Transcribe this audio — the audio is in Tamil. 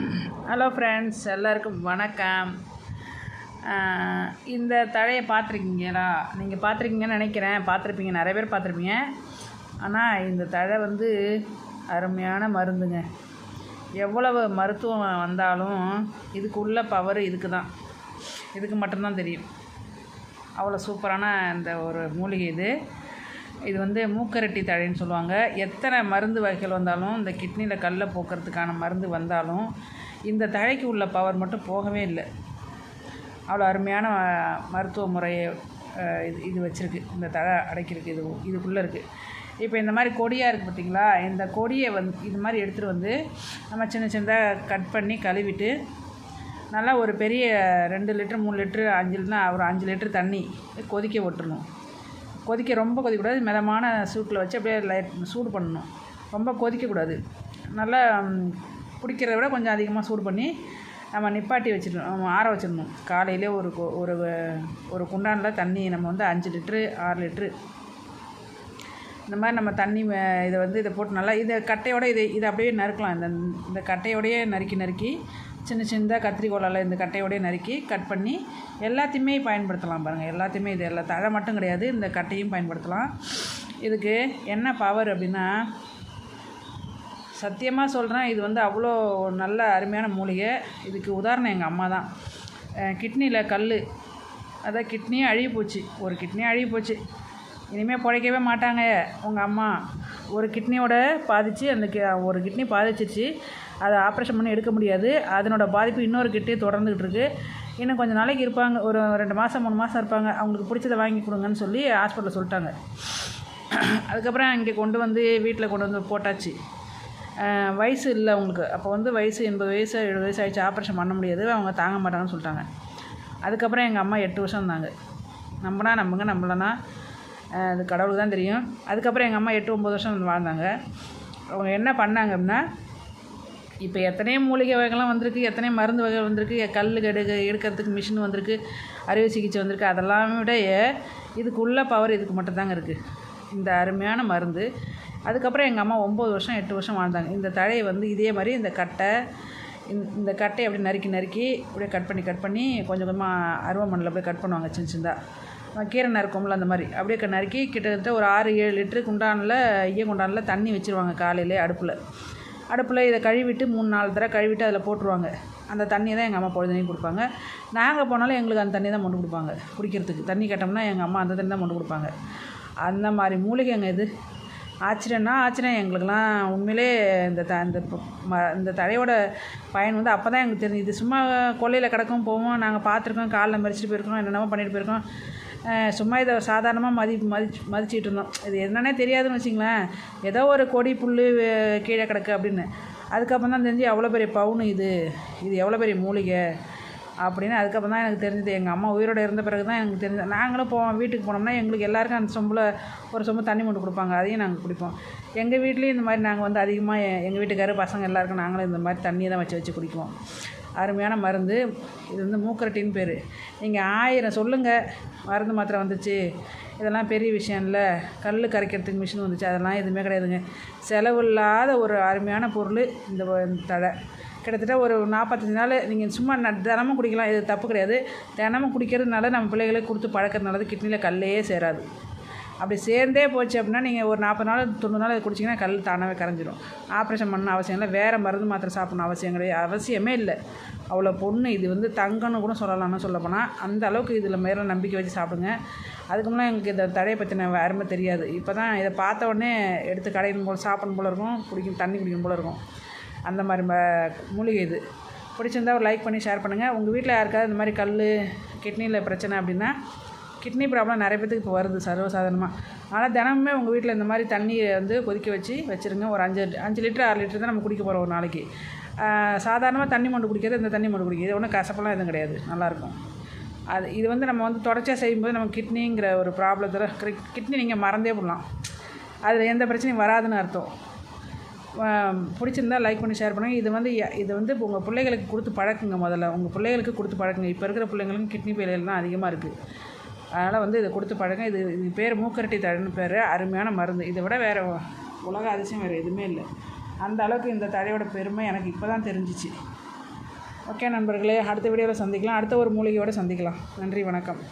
ஹலோ ஃப்ரெண்ட்ஸ் எல்லாருக்கும் வணக்கம். இந்த தழையை பார்த்துருக்கீங்களா? நீங்கள் பார்த்துருக்கீங்கன்னு நினைக்கிறேன். பார்த்துருப்பீங்க. நிறைய பேர் பார்த்துருப்பீங்க. ஆனால் இந்த தழை வந்து அருமையான மருந்துங்க. எவ்வளவு மருத்துவம் வந்தாலும் இதுக்குள்ள பவர் இதுக்கு தான் இதுக்கு மட்டும்தான் தெரியும். அவ்வளோ சூப்பரான இந்த ஒரு மூலிகை இது. இது வந்து மூக்கரட்டி தழைன்னு சொல்லுவாங்க. எத்தனை மருந்து வகைகள் வந்தாலும் இந்த கிட்னியில் கல்லை போக்குறதுக்கான மருந்து வந்தாலும் இந்த தழைக்கு உள்ள பவர் மட்டும் போகவே இல்லை. அவ்வளோ அருமையான மருத்துவ முறையை இது இது வச்சுருக்கு. இந்த தழை அடைக்கிறதுக்கு இது இதுக்குள்ளே இருக்குது இப்போ இந்த மாதிரி கொடியாக இருக்குது பார்த்திங்களா இந்த கொடியை வந்து இது மாதிரி எடுத்துகிட்டு வந்து நம்ம சின்ன சின்னதாக கட் பண்ணி கழுவிட்டு நல்லா ஒரு பெரிய ரெண்டு லிட்டர் மூணு லிட்ரு அஞ்சு ஒரு அஞ்சு லிட்டர் தண்ணி கொதிக்க விட்டுருணும் கொதிக்க ரொம்ப கொதிக்கக்கூடாது. மிதமான சூட்டில் வச்சு அப்படியே லைட் சூடு பண்ணணும். ரொம்ப கொதிக்கக்கூடாது. நல்லா பிடிக்கிறத குடிக்கிறத விட கொஞ்சம் அதிகமாக சூடு பண்ணி நம்ம நிப்பாட்டி வச்சிடணும். ஆற வச்சிடணும். காலையிலே ஒரு ஒரு ஒரு குண்டானில் தண்ணி நம்ம வந்து அஞ்சு லிட்ரு ஆறு லிட்ரு. இந்த மாதிரி நம்ம தண்ணி இதை வந்து இதை போட்டு நல்லா இதை கட்டையோட இதை இதை அப்படியே நறுக்கலாம். இந்த இந்த கட்டையோடையே நறுக்கி நறுக்கி சின்ன சின்னதாக கத்திரிக்கோலால் இந்த கட்டையோடய நறுக்கி கட் பண்ணி எல்லாத்தையுமே பயன்படுத்தலாம் பாருங்கள் எல்லாத்தையுமே இது எல்லா தழை மட்டும் கிடையாது. இந்த கட்டையும் பயன்படுத்தலாம். இதுக்கு என்ன பவர் அப்படின்னா சத்தியமாக சொல்கிறேன் இது வந்து அவ்வளோ நல்ல அருமையான மூலிகை. இதுக்கு உதாரணம் எங்கள் அம்மா தான். கிட்னியில் கல் அதான் கிட்னியே அழுகி போச்சு. ஒரு கிட்னியே அழுகி போச்சு. இனிமேல் பிழைக்கவே மாட்டாங்க. உங்கள் அம்மா ஒரு கிட்னியோட பாதிச்சு அந்த கி ஒரு கிட்னி பாதிச்சிருச்சு. அதை ஆப்ரேஷன் பண்ணி எடுக்க முடியாது. அதனோட பாதிப்பு இன்னொரு கிட்டே தொடர்ந்துக்கிட்டு இருக்குது இன்னும் கொஞ்சம் நாளைக்கு இருப்பாங்க. ஒரு ரெண்டு மாதம் மூணு மாதம் இருப்பாங்க. அவங்களுக்கு பிடிச்சதை வாங்கி கொடுங்கன்னு சொல்லி ஹாஸ்பிட்டலில் சொல்லிட்டாங்க. அதுக்கப்புறம் இங்கே கொண்டு வந்து வீட்டில் கொண்டு வந்து போட்டாச்சு. வயசு இல்லை அவங்களுக்கு. அப்போ வந்து வயசு எண்பது வயசு எழுபது வயசு ஆகிடுச்சு ஆப்ரேஷன் பண்ண முடியாது. அவங்க தாங்க மாட்டாங்கன்னு சொல்லிட்டாங்க. அதுக்கப்புறம் எங்கள் அம்மா எட்டு வருஷம் இருந்தாங்க. நம்பினா நம்புங்க நம்பலன்னா அது கடவுளுக்கு தான் தெரியும். அதுக்கப்புறம் எங்கள் அம்மா எட்டு ஒம்பது வருஷம் வாழ்ந்தாங்க. அவங்க என்ன பண்ணாங்க அப்படின்னா இப்போ எத்தனையோ மூலிகை வகைகள்லாம் வந்திருக்கு எத்தனையோ மருந்து வகை வந்திருக்கு கல் எடுக்க எடுக்கிறதுக்கு மிஷின் வந்திருக்கு அறுவை சிகிச்சை வந்திருக்கு அதெல்லாம் விட இதுக்குள்ள பவர் இதுக்கு மட்டும்தாங்க இருக்குது இந்த அருமையான மருந்து. அதுக்கப்புறம் எங்கள் அம்மா ஒம்பது வருஷம் எட்டு வருஷம் வாழ்ந்தாங்க. இந்த தழையை வந்து இதே மாதிரி இந்த கட்டை இந்த- இந்த கட்டையை அப்படியே நறுக்கி நறுக்கி அப்படியே கட் பண்ணி கட் பண்ணி கொஞ்சம் கொஞ்சமாக அருவாமண்ணில் அப்படியே கட் பண்ணுவாங்க சின்ன சின்னதாக கீரை நறுக்கும்ல அந்த மாதிரி. அப்படியே நறுக்கி கிட்டத்தட்ட ஒரு ஆறு ஏழு லிட்டரு குண்டானில் ஐய குண்டானில் தண்ணி வச்சுருவாங்க காலையிலே அடுப்பில். அடுப்பில் இதை கழுவிட்டு மூணு நாலு தடவை கழுவிட்டு அதில் போட்டுருவாங்க. அந்த தண்ணியை தான் எங்கள் அம்மா பொழுதுனையும் கொடுப்பாங்க. நாங்கள் போனாலும் எங்களுக்கு அந்த தண்ணி தான் மொண்டு கொடுப்பாங்க குடிக்கிறதுக்கு. தண்ணி கேட்டோம்னா எங்கள் அம்மா அந்த தண்ணி தான் மொண்டு கொடுப்பாங்க. அந்த மாதிரி மூலிகைங்க இது. ஆச்சரியம்னா ஆச்சரியம். எங்களுக்கெல்லாம் உண்மையிலே இந்த த இந்த ம இந்த தழையோட பயன் வந்து அப்போ தான் எங்களுக்கு தெரிஞ்சு இது சும்மா கொல்லையில் கிடக்கும் போவோம். நாங்கள் பார்த்துருக்கோம் காலில் மறிச்சிட்டு போயிருக்கோம் என்னென்னமோ பண்ணிட்டு போயிருக்கோம். சும்மா இதை சாதாரணமாக மதி மதிச்சு மதிச்சுட்டு இருந்தோம் இது என்னன்னே தெரியாதுன்னு வச்சிங்களேன். ஏதோ ஒரு கொடி புல் கீழே கிடக்கு அப்படின்னு. அதுக்கப்புறம் தான் தெரிஞ்சு எவ்வளோ பெரிய பவுனு இது. இது எவ்வளோ பெரிய மூலிகை அப்படின்னு அதுக்கப்புறம் தான் எனக்கு தெரிஞ்சது. எங்கள் அம்மா உயிரோடு இருந்த பிறகு தான் எனக்கு தெரிஞ்சது நாங்களும் போவோம். வீட்டுக்கு போனோம்னா எங்களுக்கு எல்லாருக்கும் அந்த சொம்பில் ஒரு சொம்பு தண்ணி மட்டும் கொடுப்பாங்க. அதையும் நாங்கள் குடிப்போம். எங்கள் வீட்லேயும் இந்த மாதிரி நாங்கள் வந்து அதிகமாக எங்கள் வீட்டுக்காரர் பசங்க எல்லாருக்கும் நாங்களும் இந்த மாதிரி தண்ணியை தான் வச்சு வச்சு குடிக்குவோம். அருமையான மருந்து. இது வந்து மூக்கரட்டின்னு பேர். நீங்கள் ஆயிரம் சொல்லுங்கள் மருந்து மாத்திரை வந்துச்சு. இதெல்லாம் பெரிய விஷயம் இல்லை. கல் கரைக்கிறதுக்கு மிஷின் வந்துச்சு. அதெல்லாம் எதுவுமே கிடையாதுங்க. செலவில்லாத ஒரு அருமையான பொருள் இந்த தழை. கிட்டத்தட்ட ஒரு நாற்பத்தஞ்சு நாள் நீங்கள் சும்மா ந தினமும் குடிக்கலாம். இது தப்பு கிடையாது. தினமும் குடிக்கிறதுனால நம்ம பிள்ளைகளுக்கு கொடுத்து பழக்கிறதுனால கிட்னியில் கல்லே சேராது. அப்படி சேர்ந்தே போச்சு அப்படின்னா நீங்கள் ஒரு நாற்பது நாள் தொண்ணூறு நாள் குடிச்சிங்கன்னா கல் தானாகவே கரைஞ்சிரும். ஆப்ரேஷன் பண்ண அவசியம் இல்லை. வேறு மருந்து மாத்திரை சாப்பிடணும் அவசியம் கிடையாது. அவசியமே இல்லை. அவ்வளோ பொண்ணு இது வந்து தங்கன்னு கூட சொல்லலாம்னு சொல்லப்போனால் அந்த அளவுக்கு இதில் மேலே நம்பிக்கை வச்சு சாப்பிடுங்க. அதுக்கு முன்னாடி எங்களுக்கு இந்த தடையை பற்றின அருமை தெரியாது. இப்போ தான் இதை பார்த்த உடனே எடுத்து கடையின் போல் சாப்பிடணும் போல இருக்கும். குடிக்கும் தண்ணி குடிக்கும் போல இருக்கும். அந்த மாதிரி ம மூலிகை இது. பிடிச்சிருந்தா ஒரு லைக் பண்ணி ஷேர் பண்ணுங்கள் உங்கள் வீட்டில் யாருக்காவது இந்த மாதிரி கல் கிட்னியில் பிரச்சனை அப்படின்னா கிட்னி ப்ராப்ளம் நிறைய பேத்துக்கு இப்போ வருது சர்வசாதாரணமாக ஆனால் தினமுமே உங்கள் வீட்டில் இந்த மாதிரி தண்ணியை வந்து கொதிக்க வச்சு வச்சுருங்க. ஒரு அஞ்சு அஞ்சு லிட்டர் ஆறு லிட்டர் தான் நம்ம குடிக்க போகிறோம் ஒரு நாளைக்கு. சாதாரணமாக தண்ணி மொண்டு குடிக்கிறது இந்த தண்ணி மொண்டு குடிக்கிறது ஒன்றும் கசப்பெல்லாம் எதுவும் கிடையாது. நல்லாயிருக்கும். அது இது வந்து நம்ம வந்து தொடர்ச்சியாக செய்யும்போது நம்ம கிட்னிங்கிற ஒரு ப்ராப்ளத்தில் கிட்னி நீங்கள் மறந்தே போடலாம். அதில் எந்த பிரச்சனையும் வராதுன்னு அர்த்தம். பிடிச்சிருந்தால் பிடிச்சிருந்தா லைக் பண்ணி ஷேர் பண்ணுங்கள் இது வந்து இது வந்து உங்கள் பிள்ளைகளுக்கு கொடுத்து பழக்குங்க முதல்ல. உங்கள் பிள்ளைகளுக்கு கொடுத்து பழக்குங்க. இப்போ இருக்கிற பிள்ளைங்களுக்கு கிட்னி ஃபெயிலியர் தான் அதிகமாக இருக்குது அதனால் வந்து இதை கொடுத்து பழங்க இது இது பேர் மூக்கரட்டி தழைன்னு பேர் அருமையான மருந்து. இதை விட வேறு உலக அதிசயம் வேறு எதுவுமே இல்லை. அந்த அளவுக்கு இந்த தழையோட பெருமை எனக்கு இப்போ தான் தெரிஞ்சிச்சு. ஓகே நண்பர்களே அடுத்த வீடியோவில் சந்திக்கலாம். அடுத்த ஒரு மூலிகையோடு சந்திக்கலாம். நன்றி வணக்கம்.